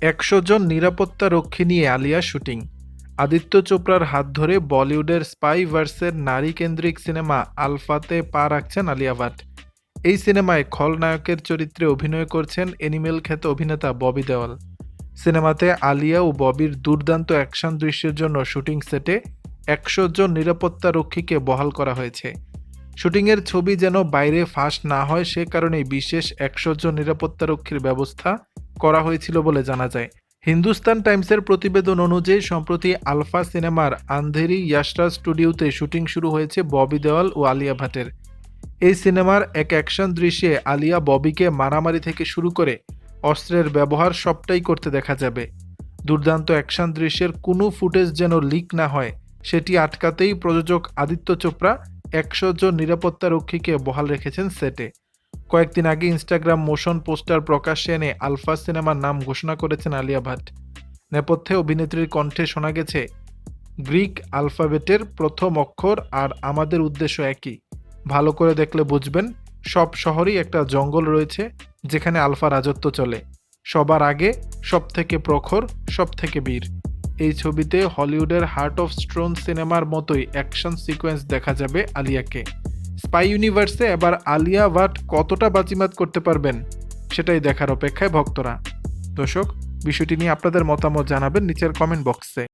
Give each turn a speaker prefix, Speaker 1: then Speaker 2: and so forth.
Speaker 1: একশো জন নিরাপত্তা রক্ষী নিয়ে আলিয়া শুটিং। আদিত্য চোপড়ার হাত ধরে বলিউডের স্পাই ভার্সের নারী কেন্দ্রিক সিনেমা আলফাতে পা রাখছেন আলিয়া ভাট। এই সিনেমায় খলনায়কের চরিত্রে অভিনয় করছেন এনিমেল খ্যাত অভিনেতা ববি দেওয়াল। সিনেমাতে আলিয়া ও ববির দুর্দান্ত অ্যাকশন দৃশ্যের জন্য শুটিং সেটে একশো জন নিরাপত্তা রক্ষীকে বহাল করা হয়েছে। শুটিংয়ের ছবি যেন বাইরে ফাঁস না হয় সে কারণেই বিশেষ একশো জন নিরাপত্তারক্ষীর ব্যবস্থা করা হয়েছিল বলে জানা যায়। হিন্দুস্তান টাইমসের প্রতিবেদন অনুযায়ী, সম্প্রতি আলফা সিনেমার আন্ধেরি ইয়াশরাজ স্টুডিওতে শুটিং শুরু হয়েছে ববি দেওয়াল ও আলিয়া ভাটের। এই সিনেমার এক অ্যাকশন দৃশ্যে আলিয়া ববিকে মারামারি থেকে শুরু করে অস্ত্রের ব্যবহার সবটাই করতে দেখা যাবে। দুর্দান্ত অ্যাকশন দৃশ্যের কোনো ফুটেজ যেন লিক না হয়, সেটি আটকাতেই প্রযোজক আদিত্য চোপড়া একশো জন নিরাপত্তা রক্ষীকে বহাল রেখেছেন সেটে। কয়েকদিন আগে ইনস্টাগ্রাম মোশন পোস্টার প্রকাশ্যে এনে আলফা সিনেমার নাম ঘোষণা করেছেন আলিয়া ভাট। নেপথ্যে অভিনেত্রীর কণ্ঠে শোনা গেছে, গ্রিক আলফাবেটের প্রথম অক্ষর আর আমাদের উদ্দেশ্য একই। ভালো করে দেখলে বুঝবেন, সব শহরেই একটা জঙ্গল রয়েছে যেখানে আলফা রাজত্ব চলে। সবার আগে সব থেকে প্রখর সব থেকে বীর। এই ছবিতে হলিউডের হার্ট অফ স্টোন সিনেমার মতোই অ্যাকশন সিকোয়েন্স দেখা যাবে আলিয়াকে। স্পাই ইউনিভার্সে এবার আলিয়া ভাট কতটা বাজিমাত করতে পারবেন, সেটাই দেখার অপেক্ষায় ভক্তরা। দর্শক, বিষয়টি নিয়ে আপনাদের মতামত জানাবেন নিচের কমেন্ট বক্সে